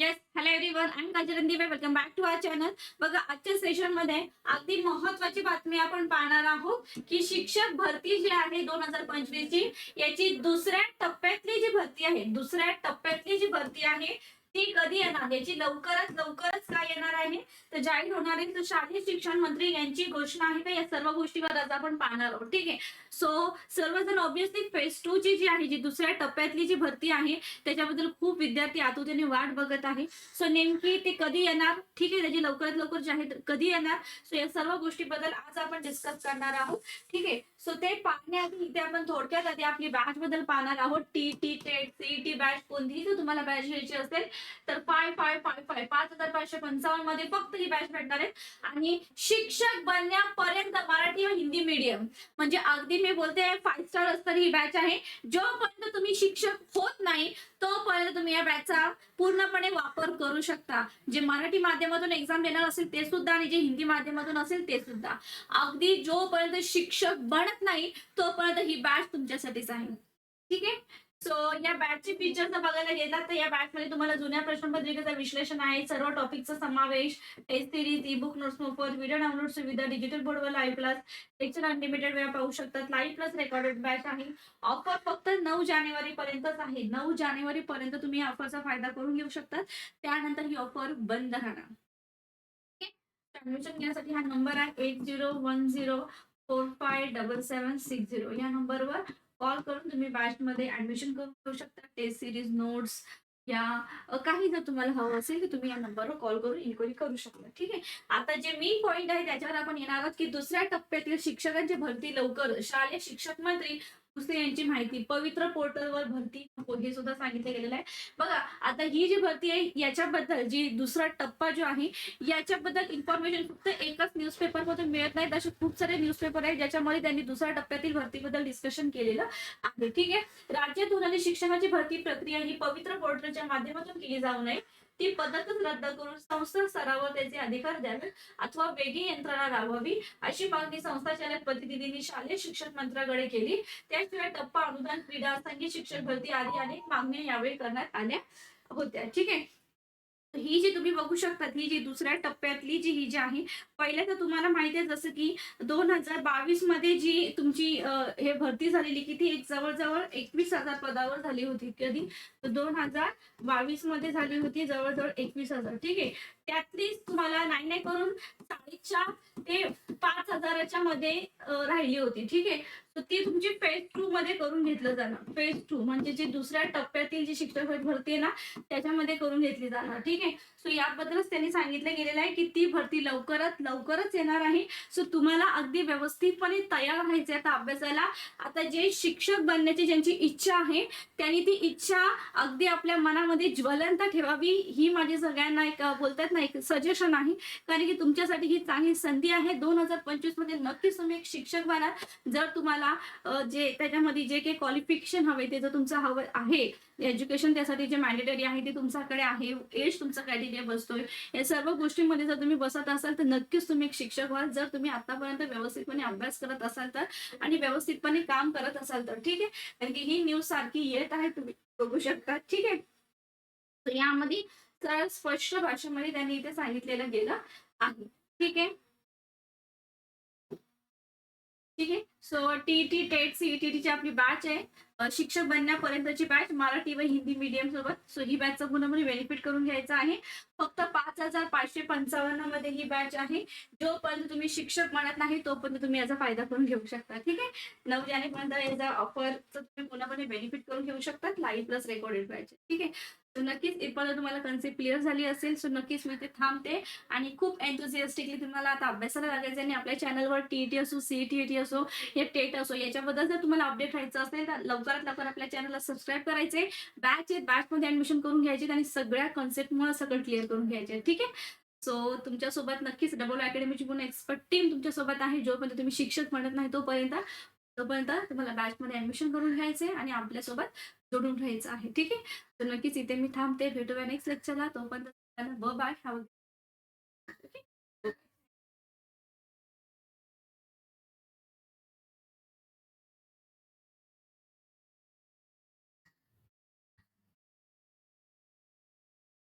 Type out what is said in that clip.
Yes hello everyone I काजरन Dive welcome back to our channel बघा आजच्या सेशनमध्ये अगदी महत्वाची बातमी आपण पाहणार आहोत की शिक्षक भरती जी आहे दोन हजार पंचवीस ची याची दुसऱ्या टप्प्यातली जी भरती आहे दुसऱ्या टप्प्यातली जी भरती आहे ती कधी येणार? याची लवकरच लवकरच काय येणार आहे? तर जाहीर होणार आहे तर शालेय शिक्षण मंत्री यांची घोषणा आहे का? या सर्व गोष्टीवर आज आपण पाहणार आहोत. ठीक आहे. सो सर्वजण ऑब्विसली फेज टू ची जी आहे जी दुसऱ्या टप्प्यातली जी भरती आहे त्याच्याबद्दल खूप विद्यार्थी आतुतेने वाट बघत आहे. सो नेमकी ते कधी येणार? ठीक आहे त्याची लवकरात लवकर जाहीर कधी येणार? सो या सर्व गोष्टीबद्दल आज आपण डिस्कस करणार आहोत. ठीक आहे. सो ते पाहण्याआधी इथे आपण थोडक्यात आधी आपली बॅच बद्दल पाहणार आहोत. T T TAIT CET batch कोणतीही जर तुम्हाला बॅच घ्यायची असेल तर फाय फाय फाय फाय पाच हजार पाचशे पंचावन्नमध्ये फक्त ही बॅच भेटणार आहे आणि शिक्षक बनण्यापर्यंत मराठी व हिंदी मीडियम म्हणजे अगदी मी बोलते फाईव्ह स्टार असणारी ही बॅच आहे. जोपर्यंत तुम्ही शिक्षक होत नाही तोपर्यंत तुम्ही या बॅचचा पूर्णपणे वापर करू शकता. जे मराठी माध्यमातून एक्झाम देणार असेल ते सुद्धा आणि जे हिंदी माध्यमातून असेल ते सुद्धा. अगदी जोपर्यंत शिक्षक बनत नाही तोपर्यंत ही बॅच तुमच्यासाठीच आहे. ठीक आहे? सो या बॅचचे फीचर्स बघायला गेलात तर या बॅच मध्ये तुम्हाला जुन्या प्रश्नपत्रिकेचं विश्लेषण आहे सर्व टॉपिकचा समावेश test series e book notes मोफत व्हिडिओ डाउनलोड सुविधा डिजिटल बोर्डवर लाईव्ह क्लास लेक्चर अनलिमिटेड वेळा पाहू शकतात. लाईव्ह प्लस रेकॉर्डेड बॅच आहे. ऑफर फक्त नऊ जानेवारी पर्यंतच आहे. नऊ जानेवारी पर्यंत तुम्ही या ऑफरचा फायदा करून घेऊ शकतात. त्यानंतर ही ऑफर बंद राहणार. ऍडमिशन घेण्यासाठी हा नंबर आहे eight zero one zero four five double seven six zero या नंबरवर कॉल करून तुम्ही बॅचमध्ये ऍडमिशन करून घेऊ शकता टेस्ट सिरीज नोट्स या काही जर तुम्हाला हवं असेल तर तुम्ही या नंबरवर कॉल करून इन्क्वायरी करू शकता. ठीक आहे? आता जे मेन पॉईंट आहे त्याच्यावर आपण येणार आहोत की दुसऱ्या टप्प्यातील शिक्षकांची भरती लवकर शालेय शिक्षक मंत्री दुसरे यांची माहिती. पवित्र पोर्टलवर भरती नको हे सुद्धा सांगितलं गेलेलं आहे. बघा आता ही जी भरती आहे याच्याबद्दल जी दुसरा टप्पा जो आहे याच्याबद्दल इन्फॉर्मेशन फक्त एकच न्यूजपेपर मधून मिळत नाही असे खूप सारे न्यूजपेपर आहेत ज्याच्यामध्ये त्यांनी दुसऱ्या टप्प्यातील भरतीबद्दल डिस्कशन केलेलं आहे. ठीक आहे? राज्यात होणारी शिक्षणाची भरती प्रक्रिया ही पवित्र पोर्टलच्या माध्यमातून केली जाऊ नये. ती पद्धतच रद्द करून संस्था स्तरावर त्याचे अधिकार द्यावे अथवा वेगळी यंत्रणा राबवावी अशी मागणी संस्थाचालक प्रतिनिधींनी शालेय शिक्षण मंत्र्याकडे केली. त्याशिवाय टप्पा अनुदान क्रीडा संगीत शिक्षण भरती आदी अनेक मागण्या यावेळी करण्यात आल्या होत्या. ठीक आहे. ही जी तुम्ही बघू शकतात ही जी दुसऱ्या टप्प्यातली जी ही जी आहे पहिल्या तर तुम्हाला माहिती आहे जसं की दोन हजार बावीसमध्ये जी तुमची हे भरती झालेली किती एक जवळजवळ एकवीस हजार पदावर झाली होती कधी? दोन हजार बावीसमध्ये झाली होती जवळजवळ एकवीस हजार ठीक आहे? त्यातली तुम्हाला नाही नाही करून साडेचार ते पाच हजाराच्या मध्ये राहिली होती ठीक आहे? तर ती तुमची फेज टू मध्ये करून घेतलं जाणार. फेज टू म्हणजे जी दुसऱ्या टप्प्यातील जी शिक्षक भरती आहे ना त्याच्यामध्ये करून घेतली जाणार. ठीक आहे? सो याबद्दलच त्यांनी सांगितलं गेलेलं आहे की ती भरती लवकरात लवकरच येणार आहे. सो तुम्हाला अगदी व्यवस्थितपणे तयार व्हायचं आहे आता अभ्यासाला. आता जे शिक्षक बनण्याची ज्यांची इच्छा आहे त्यांनी ती इच्छा अगदी आपल्या मनामध्ये ज्वलंत ठेवावी. ही माझी सगळ्यांना एक बोलतात ना एक सजेशन आहे. कारण की तुमच्यासाठी ही चांगली संधी आहे. दोन हजार पंचवीसमध्ये नक्कीच तुम्ही एक शिक्षक बनाल जर तुम्हाला तुम्हाला जे त्याच्यामध्ये जे काही क्वालिफिकेशन हवे ते जर तुमचं हवं आहे एज्युकेशन त्यासाठी जे मॅन्डेटरी आहे ते तुमच्याकडे आहे एज तुमचा क्रायटेरिया बसतोय. या सर्व गोष्टींमध्ये जर तुम्ही बसत असाल तर नक्कीच तुम्ही एक शिक्षक व्हाल. जर तुम्ही आतापर्यंत व्यवस्थितपणे अभ्यास करत असाल तर आणि व्यवस्थितपणे काम करत असाल तर ठीक आहे. कारण की ही न्यूज सारखी येत आहे तुम्ही बघू शकता. ठीक आहे. तर यामध्ये स्पष्ट भाषेमध्ये त्यांनी इथे सांगितलेलं गेलं आहे. ठीक आहे. ठीक आहे? So T T TAIT C T ची आपली बॅच आहे. शिक्षक बनण्यापर्यंतची बॅच मराठी व हिंदी मीडियम सोबत. सो ही बॅचचा पूर्णपणे बेनिफिट करून घ्यायचा आहे. फक्त पाच हजार पाचशे पंचावन्नमध्ये ही बॅच आहे. जोपर्यंत तुम्ही शिक्षक म्हणत नाही तोपर्यंत तुम्ही याचा फायदा करून घेऊ शकता. ठीक आहे? नऊ जानेपर्यंत याचा ऑफरचा तुम्ही पूर्णपणे बेनिफिट करून घेऊ शकतात लाईव्ह प्लस रेकॉर्डेड बॅच ठीक आहे? सो नक्कीच इथपर्यंत तुम्हाला कन्सेप्ट क्लिअर झाली असेल सो नक्कीच मी ते थांबते. आणि खूप एन्थुझियास्टिकली तुम्हाला आता अभ्यासाला लागायचं आणि आपल्या चॅनलवर टी असो सी टी असो हे टेट असो याच्याबद्दल जर तुम्हाला अपडेट राहायचं असेल तर लवकरात लवकर आपल्या चॅनलला सबस्क्राईब करायचे. बॅच आहेत बॅच मध्ये ऍडमिशन करून घ्यायचे आणि सगळ्या कन्सेप्ट मुळे सगळं क्लिअर करून घ्यायचे ठीक आहे? सो तुमच्यासोबत नक्कीच डबल अकॅडमीची पूर्ण एक्सपर्ट टीम तुमच्यासोबत आहे जोपर्यंत तुम्ही शिक्षक म्हणत नाही तोपर्यंत तोपर्यंत तुम्हाला बॅचमध्ये ऍडमिशन करून घ्यायचे आणि आपल्यासोबत जोडून राहायचं आहे. ठीक आहे? तर नक्कीच इथे मी थांबते. भेटूया नेक्स्ट लेक्चरला तोपर्यंत बाय हॅव